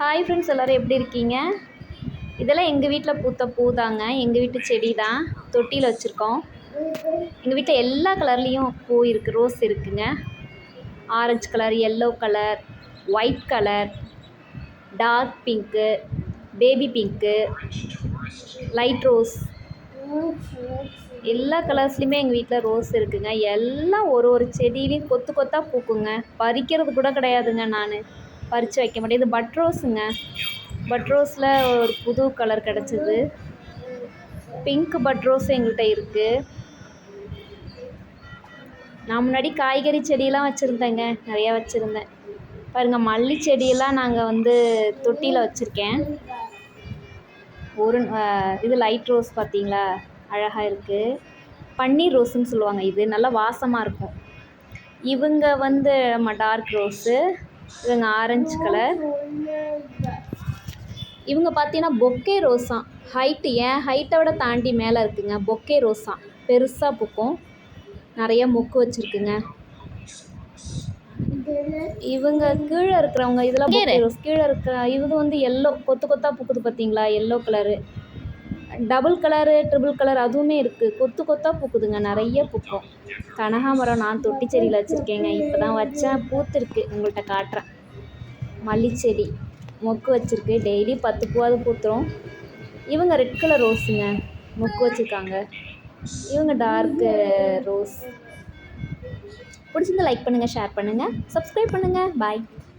Hi friends எல்லோரும் எப்படி இருக்கீங்க? இதெல்லாம் எங்கள் வீட்டில் பூத்த பூ தாங்க. எங்கள் வீட்டு செடி தான். தொட்டியில் வச்சுருக்கோம். எங்கள் வீட்டில் எல்லா கலர்லேயும் பூ இருக்குது ரோஸ் இருக்குங்க. Orange colour yellow colour white colour dark pink baby pink light rose எல்லா கலர்ஸ்லையுமே எங்கள் வீட்டில் ரோஸ் இருக்குங்க. எல்லாம் ஒரு ஒரு செடியிலையும் கொத்து கொத்தாக பூக்குங்க. பறிக்கிறது கூட கிடையாதுங்க நான். பறித்து வைக்க மாட்டேன். இது பட் ரோஸுங்க பட் ரோஸில் ஒரு புது கலர் கிடச்சிது. பிங்க் பட் ரோஸ் எங்கள்கிட்ட இருக்குது நான் முன்னாடி காய்கறி செடியெல்லாம் வச்சுருந்தேங்க. நிறையா வச்சுருந்தேன். பாருங்கள் மல்லி செடியெல்லாம் நாங்கள் வந்து தொட்டியில் வச்சுருக்கேன். ஒரு இது லைட் ரோஸ் பார்த்தீங்களா? அழகாக இருக்குது பன்னீர் ரோஸுன்னு சொல்லுவாங்க இது. நல்லா வாசமாக இருக்கும். இவங்க வந்து நம்ம டார்க் ரோஸு இவங்க ஆரஞ்சு கலர் இவங்க பார்த்தீங்கன்னா பொக்கே ரோஸாம் ஹைட்டு ஏன் ஹைட்டை விட தாண்டி மேலே இருக்குங்க. பொக்கே ரோஸாம் பெருசாக பூக்கும். நிறைய மொக்கு வச்சுருக்குங்க. இவங்க கீழே இருக்கிறவங்க இதெல்லாம் ரோஸ். கீழே இருக்கிற இது வந்து எல்லோ கொத்து கொத்தாக பூக்குது பார்த்தீங்களா yellow colour double colour triple colour அதுவுமே இருக்குது கொத்து கொத்தாக பூக்குதுங்க. நிறைய பூக்கும். கனகாமரம் நான் தொட்டி செடியில் வச்சுருக்கேங்க. இப்போ தான் வச்சேன். பூத்துருக்கு. உங்கள்கிட்ட காட்டுறேன். மல்லிச்செடி. மொக்கு வச்சுருக்கு. டெய்லி பத்து பூவாவது பூத்துரும். இவங்க ரெட் கலர் ரோஸுங்க. மொக்கு வச்சுருக்காங்க. இவங்க டார்க்கு ரோஸ். பிடிச்சிருந்து லைக் பண்ணுங்கள் ஷேர் பண்ணுங்கள் சப்ஸ்கிரைப் பண்ணுங்கள் பாய்